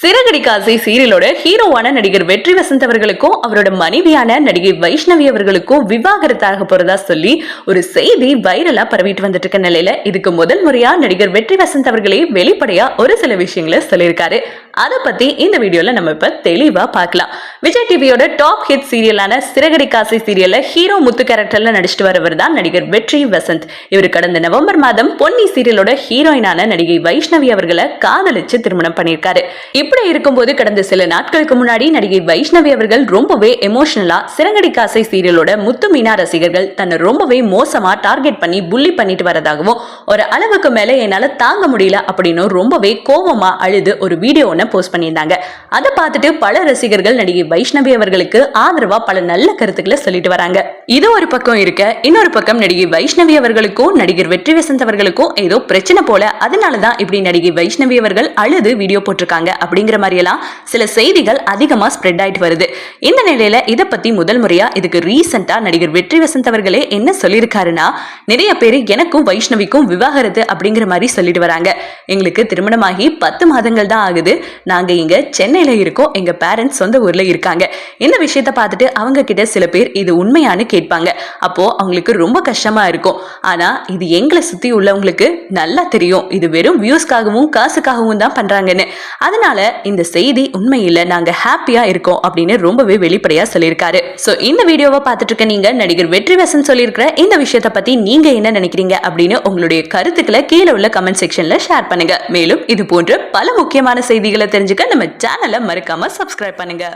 சிறகடி காசி சீரியலோட ஹீரோவான நடிகர் வெற்றி வசந்த் அவர்களுக்கும் அவரோட மனைவியான நடிகை வைஷ்ணவி அவர்களுக்கும் விவாகரத்தாக போறதா சொல்லி ஒரு செய்தி வைரலா பரவிட்டு வந்துட்டு இருக்க நிலையில இதுக்கு முதல் முறையா நடிகர் வெற்றி வசந்த் அவர்களே வெளிப்படையா ஒரு சில விஷயங்களை சொல்லியிருக்காரு. அதை பத்தி இந்த வீடியோல நம்ம இப்ப தெளிவா பார்க்கலாம். விஜய் டிவியோட டாப் ஹிட் சீரியலான சிறகடி காசி சீரியல்ல ஹீரோ முத்து கேரக்டர்ல நடிச்சிட்டு வரவர் தான் நடிகர் வெற்றி வசந்த். இவர் கடந்த நவம்பர் மாதம் பொன்னி சீரியலோட ஹீரோயினான நடிகை வைஷ்ணவி அவர்களை காதலிச்சு திருமணம் பண்ணியிருக்காரு. இப்படி இருக்கும்போது கடந்த சில நாட்களுக்கு முன்னாடி நடிகை வைஷ்ணவி அவர்கள் ரொம்பவே எமோஷனலா சிறங்கடி காசை சீரியலோட முத்து மீனா ரசிகர்கள் தன்னை ரொம்பவே மோசமா டார்கெட் பண்ணி புள்ளி பண்ணிட்டு வரதாகவும் ஒரு அளவுக்கு மேல என்னால தாங்க முடியல அப்படின்னு ரொம்பவே கோவமா அழுது ஒரு வீடியோ ஒன்று போஸ்ட் பண்ணியிருந்தாங்க. அதை பார்த்துட்டு பல ரசிகர்கள் நடிகை வைஷ்ணவி அவர்களுக்கு ஆதரவா பல நல்ல கருத்துக்களை சொல்லிட்டு வராங்க. இது ஒரு பக்கம் இருக்க இன்னொரு பக்கம் நடிகை வைஷ்ணவி அவர்களுக்கும் நடிகர் வெற்றி வசந்த் அவர்களுக்கும் ஏதோ பிரச்சனை போல அதனாலதான் இப்படி நடிகை வைஷ்ணவி அவர்கள் அழுது வீடியோ போட்டிருக்காங்க அப்படி அப்படிங்கிற மாதிரியெல்லாம் சில செய்திகள் அதிகமாக ஸ்ப்ரெட் ஆயிட்டு வருது. இந்த நிலையில இதை பத்தி முதல் முறையா இதுக்கு ரீசெண்டா நடிகர் வெற்றி வசந்த் அவர்களே என்ன சொல்லியிருக்காருன்னா நிறைய பேர் எனக்கும் வைஷ்ணவிக்கும் விவாகரத்து அப்படிங்கிற மாதிரி சொல்லிட்டு வராங்க. எங்களுக்கு திருமணமாகி பத்து மாதங்கள் தான் ஆகுது. நாங்க இங்க சென்னையில இருக்கோம். எங்க பேரண்ட்ஸ் சொந்த ஊர்ல இருக்காங்க. இந்த விஷயத்த பார்த்துட்டு அவங்க கிட்ட சில பேர் இது உண்மையானு கேட்பாங்க. அப்போ அவங்களுக்கு ரொம்ப கஷ்டமா இருக்கும். ஆனா இது எங்களை சுத்தி உள்ளவங்களுக்கு நல்லா தெரியும். இது வெறும் வியூஸ்க்காகவும் காசுக்காகவும் தான் பண்றாங்கன்னு. அதனால இந்த செய்தி உண்மையில நாங்க ஹாப்பியா இருக்கோம் அப்படின்னு ரொம்பவே வெளிப்படையா சொல்லியிருக்காரு. சோ இந்த வீடியோவை பார்த்துட்டு இருக்க நீங்க நடிகர் வெற்றி வசன் சொல்லியிருக்கிற இந்த விஷயத்தை பத்தி நீங்க என்ன நினைக்கிறீங்க அப்படின்னு உங்களுடைய கருத்துக்களை கீழே உள்ள கமெண்ட் செக்ஷன்ல ஷேர் பண்ணுங்க. மேலும் இது போன்ற பல முக்கியமான செய்திகளை தெரிஞ்சுக்க நம்ம சேனலை மறக்காம சப்ஸ்கிரைப் பண்ணுங்க.